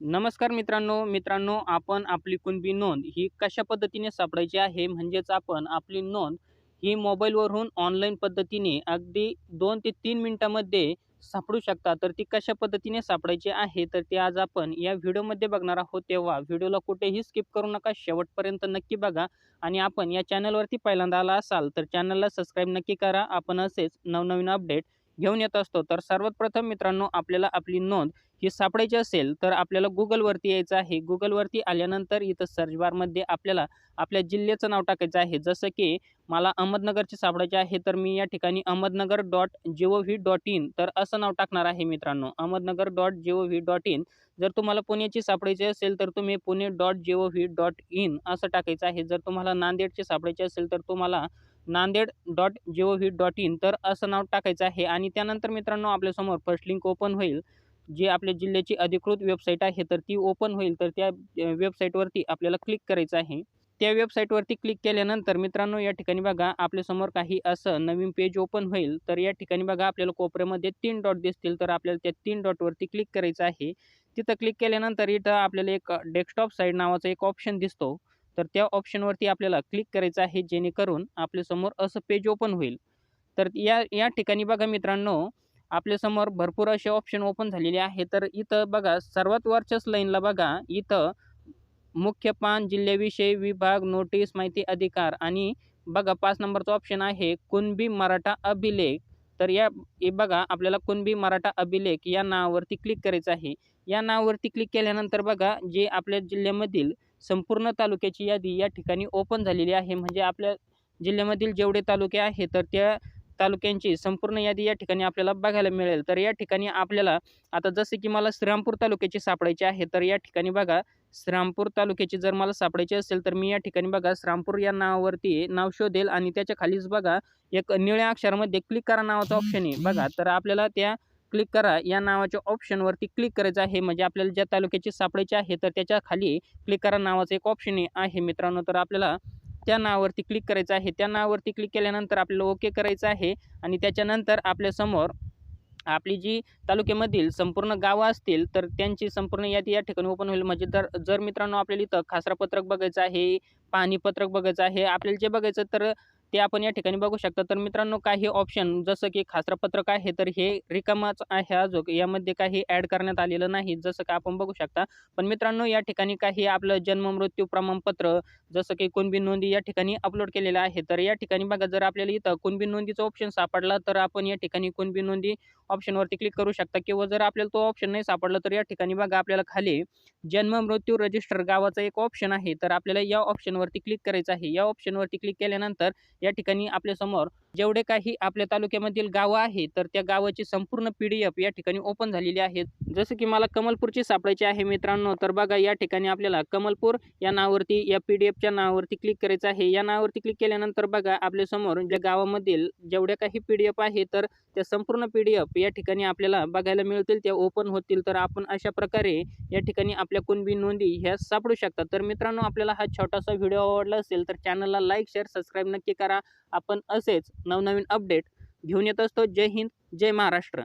नमस्कार मित्रांनो मित्रांनो आपण आपली कुणबी नोंद ही कशा पद्धतीने सापडायची आहे? म्हणजेच आपण आपली नोंद ही मोबाईलवरून ऑनलाईन पद्धतीने अगदी दोन ते तीन मिनटामध्ये सापडू शकता. तर ती कशा पद्धतीने सापडायची आहे? तर ते आज आपण या व्हिडिओमध्ये बघणार आहोत. तेव्हा व्हिडिओला कुठेही स्किप करू नका. शेवटपर्यंत नक्की बघा आणि आपण या चॅनलवरती पहिल्यांदा आला असाल तर चॅनलला सबस्क्राईब नक्की करा. आपण असेच नवनवीन अपडेट घेऊन येत असतो. तर सर्वात प्रथम मित्रांनो आपल्याला आपली नोंद ही सापडायची असेल तर आपल्याला गुगलवरती यायचं आहे. गुगलवरती आल्यानंतर इथं सर्च बारमध्ये आपल्याला आपल्या जिल्ह्याचं नाव टाकायचं आहे. जसं की मला अहमदनगरचे सापडायचे आहे तर मी या ठिकाणी Ahmednagar dot G O V dot in तर असं नाव टाकणार आहे मित्रांनो. Ahmednagar dot G O V dot in जर तुम्हाला पुण्याची सापडायची असेल तर तुम्ही Pune dot G O V dot in असं टाकायचं आहे. जर तुम्हाला नांदेडचे सापडायचे असेल तर तुम्हाला Nanded dot G O V dot in तर असं नाव टाकायचं आहे. आणि त्यानंतर मित्रांनो आपल्यासमोर फर्स्ट लिंक ओपन होईल. जी आपल्या जिल्ह्याची अधिकृत वेबसाईट आहे तर ती ओपन होईल. तर त्या वेबसाईटवरती आपल्याला क्लिक करायचं आहे. त्या वेबसाईटवरती क्लिक केल्यानंतर मित्रांनो या ठिकाणी बघा आपल्यासमोर काही असं नवीन पेज ओपन होईल. तर या ठिकाणी बघा आपल्याला कोपऱ्यामध्ये तीन डॉट दिसतील. तर आपल्याला त्या तीन डॉटवरती क्लिक करायचं आहे. तिथं क्लिक केल्यानंतर इथं आपल्याला एक डेस्कटॉप साईड नावाचा एक ऑप्शन दिसतो. तर त्या ऑप्शनवरती आपल्याला क्लिक करायचं आहे जेणेकरून आपल्यासमोर असं पेज ओपन होईल. तर या या ठिकाणी बघा मित्रांनो आपल्यासमोर भरपूर असे ऑप्शन ओपन झालेले आहे. तर इथं बघा सर्वात वरच्याच लाईनला बघा इथं मुख्य पान जिल्ह्याविषयी विभाग नोटीस माहिती अधिकार आणि बघा पाच नंबरचा ऑप्शन आहे कुणबी मराठा अभिलेख. तर या बघा आपल्याला कुणबी मराठा अभिलेख या नावावरती क्लिक करायचं आहे. या नावावरती क्लिक केल्यानंतर बघा जे आपल्या जिल्ह्यामधील संपूर्ण तालुक्याची यादी या ठिकाणी ओपन झालेली आहे. म्हणजे आपल्या जिल्ह्यामधील जेवढे तालुके आहेत तर त्या तालुक्यांची संपूर्ण यादी या ठिकाणी आपल्याला बघायला मिळेल. तर या ठिकाणी आपल्याला आता जसे की मला श्रीरामपूर तालुक्याची सापडायची आहे तर या ठिकाणी बघा श्रीरामपूर तालुक्याची जर मला सापडायची असेल तर मी या ठिकाणी बघा श्रीरामपूर या नावावरती नाव शोधेल आणि त्याच्या खालीच बघा एक निळ्या अक्षरामध्ये क्लिक करा नावाचा ऑप्शन आहे. बघा तर आपल्याला त्या क्लिक करा या नावाच्या ऑप्शनवरती क्लिक करायचं आहे म्हणजे आपल्याला ज्या तालुक्याची सापडायची आहे तर त्याच्याखाली क्लिक करा नावाचं एक ऑप्शन आहे मित्रांनो. तर आपल्याला त्या नावावरती क्लिक करायचं आहे. त्या नावावरती क्लिक केल्यानंतर आपल्याला ओके करायचं आहे आणि त्याच्यानंतर आपल्यासमोर आपली जी तालुक्यामधील संपूर्ण गावं असतील तर त्यांची संपूर्ण यादी या ठिकाणी ओपन होईल. म्हणजे तर जर मित्रांनो आपल्याला इथं खासरापत्रक बघायचं आहे पाणीपत्रक बघायचं आहे आपल्याला जे बघायचं तर ते आपण या ठिकाणी बघू शकता. तर मित्रांनो काही ऑप्शन जसं की खासरापत्रक आहे तर हे रिकामाच आहे अजून. यामध्ये काही ॲड करण्यात आलेलं नाही जसं की आपण बघू शकता. पण मित्रांनो या ठिकाणी काही आपलं जन्म मृत्यू प्रमाणपत्र जसं की कुणबी नोंदी या ठिकाणी अपलोड केलेलं आहे. तर या ठिकाणी बघा जर आपल्याला इथं कुणबी नोंदीचा ऑप्शन सापडला तर आपण या ठिकाणी कुणबी नोंदी ऑप्शनवरती क्लिक करू शकता किंवा जर आपल्याला तो ऑप्शन नाही सापडला तर या ठिकाणी बघा आपल्याला खाली जन्म मृत्यू रजिस्टर गावाचा एक ऑप्शन आहे. तर आपल्याला या ऑप्शनवरती क्लिक करायचं आहे. या ऑप्शनवरती क्लिक केल्यानंतर या ठिकाणी आपल्यासमोर जेवढे काही आपल्या तालुक्यामधील गावं आहे तर त्या गावाची संपूर्ण पी डी एफ या ठिकाणी ओपन झालेली आहे जसं की मला कमलपूरची सापडायची आहे मित्रांनो तर बघा या ठिकाणी आपल्याला कमलपूर या नावावरती या पी डी एफच्या नावावरती क्लिक करायचं आहे. या नावावरती क्लिक केल्यानंतर बघा आपल्यासमोर ज्या गावामधील जेवढ्या काही पी डी एफ आहे तर त्या संपूर्ण पी डी एफ या ठिकाणी आपल्याला बघायला मिळतील त्या ओपन होतील. तर आपण अशा प्रकारे या ठिकाणी आपल्या कुणबी नोंदी ह्या सापडू शकतात. तर मित्रांनो आपल्याला हा छोटासा व्हिडिओ आवडला असेल तर चॅनलला लाईक शेअर सबस्क्राईब नक्की करा. आपण असेच नवनवीन अपडेट घेऊन येत असतो. जय हिंद जय महाराष्ट्र.